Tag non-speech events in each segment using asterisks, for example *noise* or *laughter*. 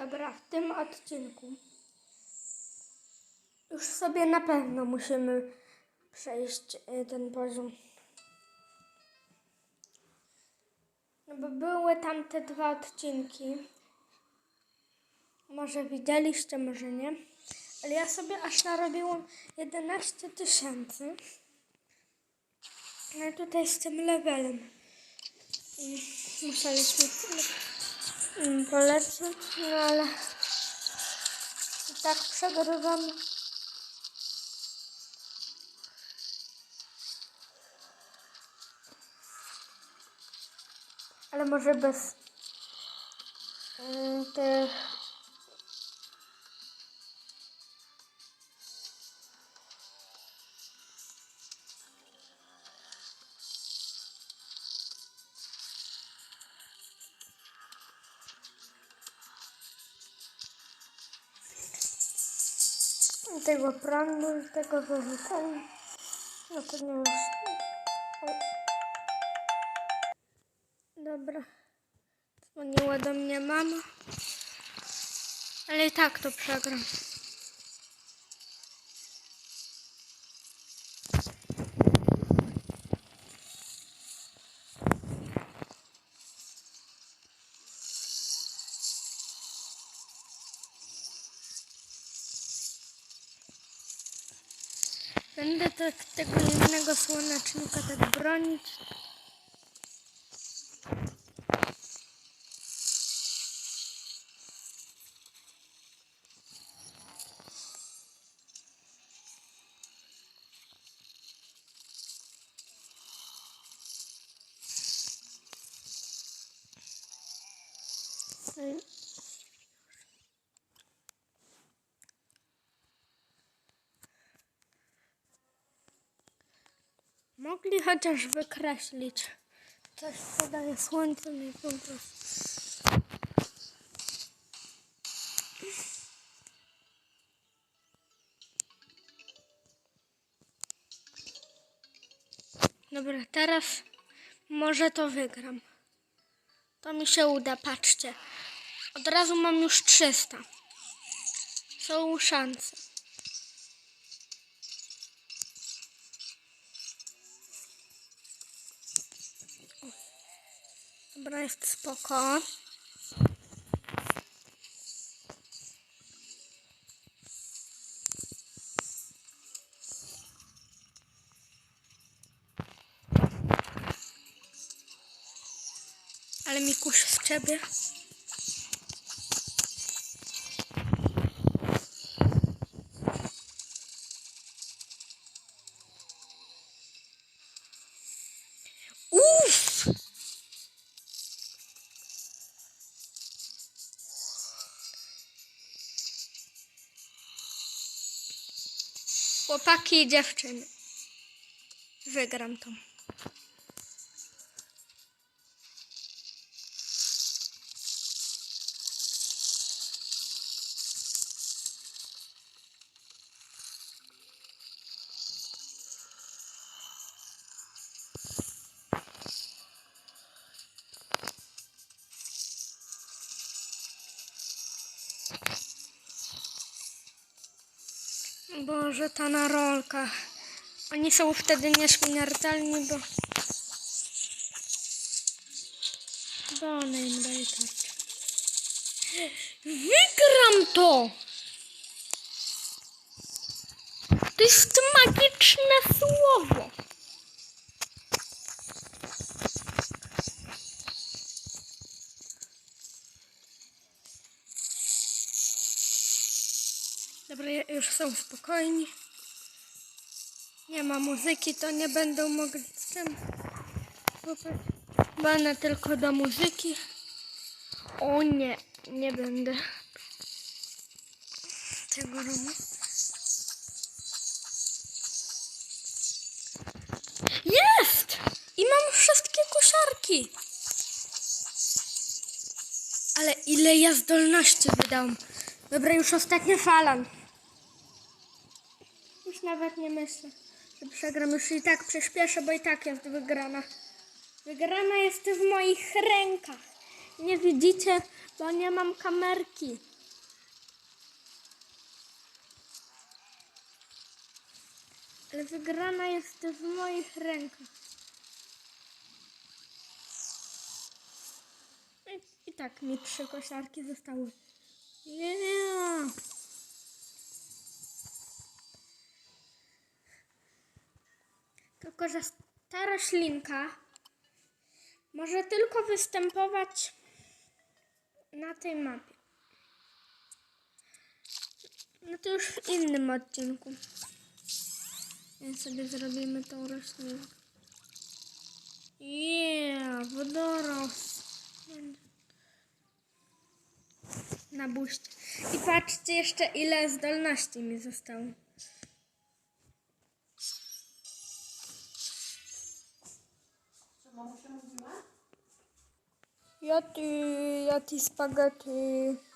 Dobra, w tym odcinku już sobie na pewno musimy przejść y, ten poziom. No bo były tam te dwa odcinki. Może widzieliście, może nie. Ale ja sobie aż narobiłam 11 tysięcy. No tutaj z tym levelem. I Musieliśmy mm, polecieć, no ale i tak przegrywamy. Ale może bez mm, tych tego prądu, tego wyrzucenia. No to nie już. Dobra. Dzwoniła do mnie mama. Ale i tak to przegram. Tak tego jednego słonecznika tak bronić. Ej. Mogli chociaż wykreślić coś, co daje słońce mi po prostu. Dobra, teraz może to wygram. To mi się uda, patrzcie. Od razu mam już 300. Są szanse. Dobra, jest spoko. Ale mi kusz z ciebie. Chłopaki i dziewczyny. Wygram to. Boże, ta na rolkach. Oni są wtedy nieśmiertelni, bo... One im daje tarczę. Wygram to! To jest magiczne słowo. Już są spokojni. Nie ma muzyki, to nie będą mogli z tym. Będę tylko do muzyki. O nie, nie będę tego robić. Jest! I mam wszystkie koszarki. Ale ile ja zdolności wydałam. Dobra, już ostatnia fala. Już nawet nie myślę, że przegram. Już i tak przyspieszę, bo i tak jest wygrana. Wygrana jest w moich rękach. Nie widzicie, bo nie mam kamerki. Ale wygrana jest w moich rękach. I, i tak mi trzy koszarki zostały. Yeah. Tylko, że ta roślinka może tylko występować na tej mapie. No to już w innym odcinku. Więc sobie zrobimy tą roślinkę. Yeah, wodoros. Na buście. I patrzcie jeszcze ile zdolności mi zostało. Jati, jati spaghetti. Spaghetti?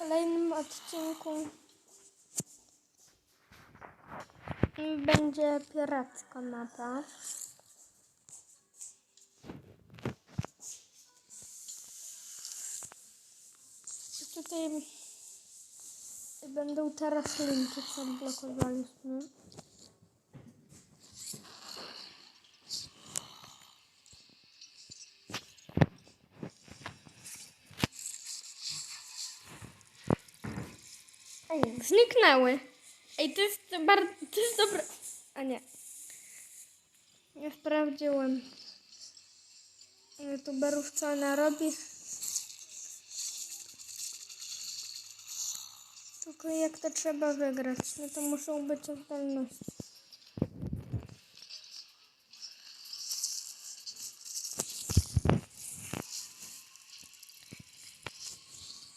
Kolejnym odcinku będzie piracka mapa. I tutaj będą teraz linki, co blokowaliśmy. Zniknęły. Ej, to jest bardzo, to jest dobre. A nie. Nie sprawdziłem. YouTuberów co ona robi. Tylko jak to trzeba wygrać? No to muszą być zdolności.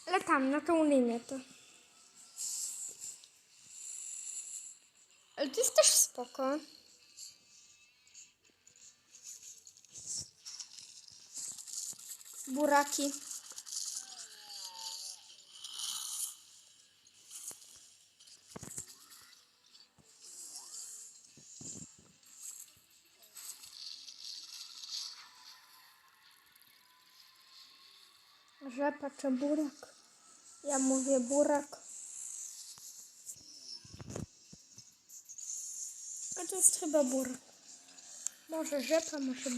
Ale tam, na tą linię to jest też spoko. Buraki. Rzepa czy burak? Ja mówię burak. A to jest chyba burak. Może rzepa, może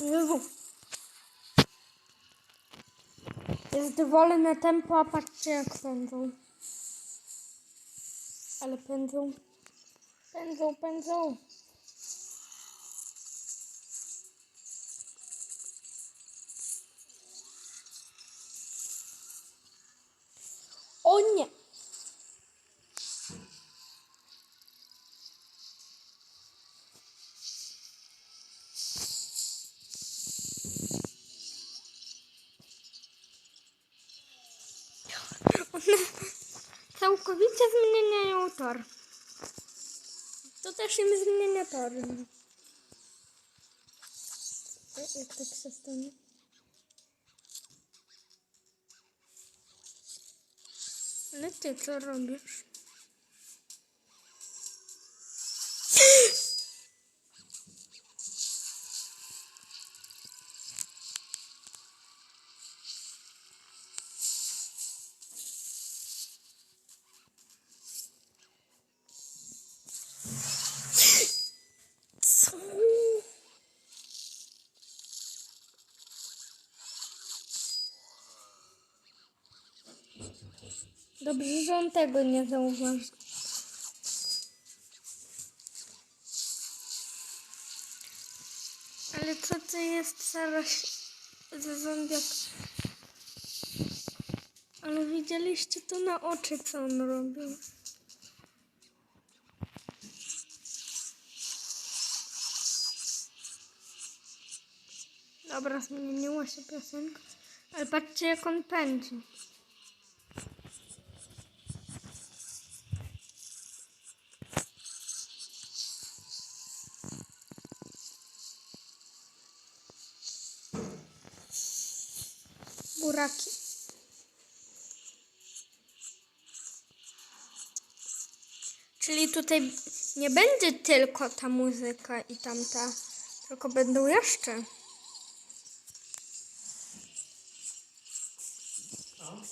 Jezu. Jest wolne tempo, a patrzcie jak pędzą. Ale pędzą. Pędzą, pędzą. O nie! One *laughs* całkowicie zmieniają tor. To też im zmienia tor. E, Jak to przestanie? Ale ty co robisz? Dobrze, że on tego nie zauważył. Ale co to jest zaraz za zombiak? Ale widzieliście to na oczy, co on robił. Dobra, zmieniła się piosenka. Ale patrzcie, jak on pędzi. Buraki. Czyli tutaj nie będzie tylko ta muzyka i tamta, tylko będą jeszcze. Co?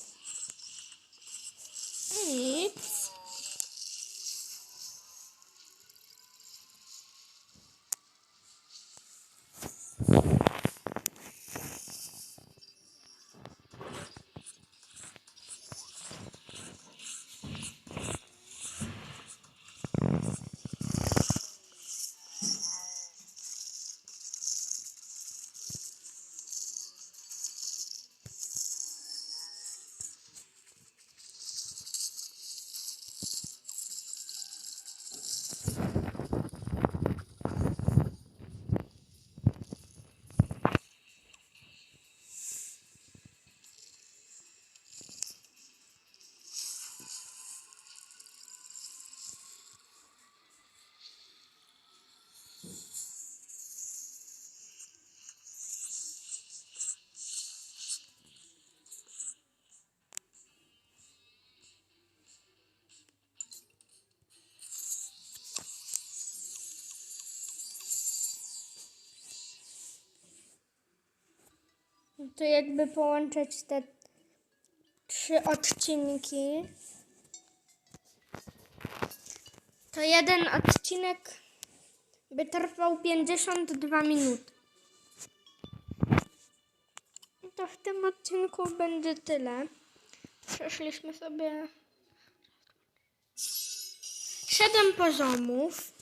To jakby połączyć te trzy odcinki. To jeden odcinek by trwał 52 minuty. To w tym odcinku będzie tyle. Przeszliśmy sobie 7 poziomów.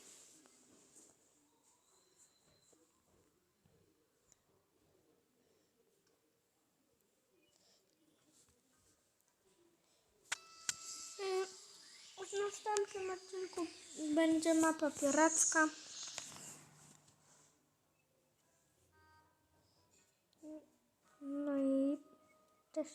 W następnym odcinku będzie mapa piracka. No i też